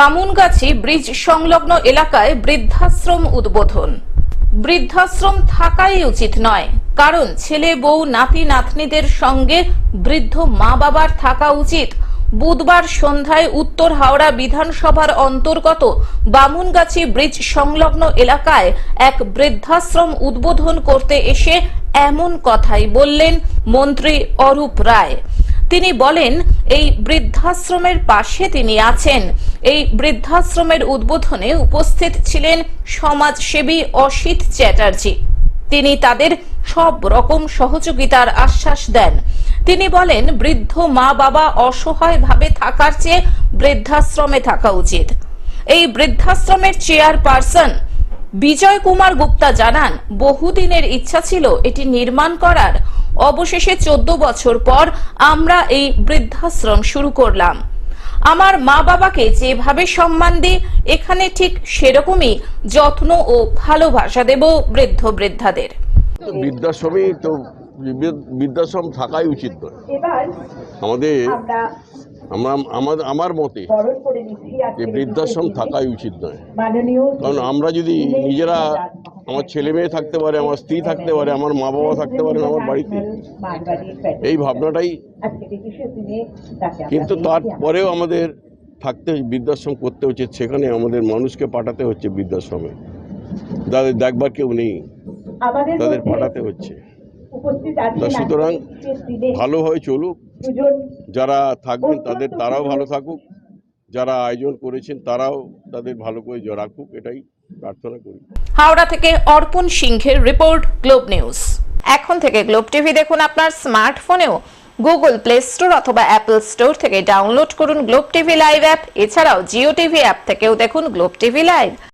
Bamungachhi bridge সংলগ্ন এলাকায় বৃদ্ধাশ্রম উদ্বোধন। বৃদ্ধাশ্রম থাকাই উচিত নয়, কারণ ছেলে, বউ, নাতি, নাতনিদের সঙ্গে বৃদ্ধ মা বাবার থাকা উচিত। বুধবার সন্ধ্যায় উত্তর হাওড়া বিধানসভার অন্তর্গত বামুনগাছি ব্রিজ সংলগ্ন এলাকায় এক বৃদ্ধাশ্রম উদ্বোধন করতে এসে এমন কথাই বললেন মন্ত্রী অরূপ রায়। তিনি বলেন এই বৃদ্ধাশ্রমের পাশে তিনি আছেন। এই বৃদ্ধাশ্রমের উদ্বোধনে উপস্থিত ছিলেন সমাজসেবী অসিত চ্যাটার্জি। তিনি তাদের সব রকম সহযোগিতার আশ্বাস দেন। তিনি বলেন, বৃদ্ধ মা বাবা অসহায়ভাবে থাকার চেয়ে বৃদ্ধাশ্রমে থাকা উচিত। এই বৃদ্ধাশ্রমের চেয়ারপারসন বিজয় কুমার গুপ্তা জানান, বহুদিনের ইচ্ছা ছিল এটি নির্মাণ করার। অবশেষে চোদ্দ বছর পর আমরা এই বৃদ্ধাশ্রম শুরু করলাম। আমার মা বাবাকে যেভাবে সম্মান দিই এখানে ঠিক সেরকমই যত্ন ও ভালোবাসা দেব বৃদ্ধ বৃদ্ধাদের। তো বৃদ্ধাশ্রমেই তো বৃদ্ধ- বৃদ্ধাশ্রম থাকাই উচিত নয়। আমাদের আমরা আমরা মতে যে বৃদ্ধাশ্রম থাকাই উচিত নয়। কারণ আমরা যদি নিজেরা আমার ছেলে মেয়ে থাকতে পারে আমার স্ত্রী থাকতে পারে আমার মা বাবা থাকতে পারে আমার বাড়িতে। এই ভাবনাটাই কিন্তু তারপরেও আমাদের থাকতে বৃদ্ধাশ্রম করতে হচ্ছে সেখানে আমাদের মানুষকে পাঠাতে হচ্ছে বৃদ্ধাশ্রমে। তাদের দেখবার কেউ নেই তাদের পাঠাতে হচ্ছে। তা সুতরাং ভালোভাবে চলুক যারা থাকবেন তাদের তারাও ভালো থাকুক যারা আয়োজন করেছেন তারাও তাদের ভালো করে রাখুক এটাই প্রার্থনা করি। হাওড়া থেকে অর্পণ সিংহের রিপোর্ট, গ্লোব নিউজ। এখন থেকে গ্লোব টিভি দেখুন আপনার স্মার্টফোনেও। গুগল প্লে স্টোর অথবা অ্যাপল স্টোর থেকে ডাউনলোড করুন গ্লোব টিভি লাইভ অ্যাপ। এছাড়াও জিও টিভি অ্যাপ থেকেও দেখুন গ্লোব টিভি লাইভ।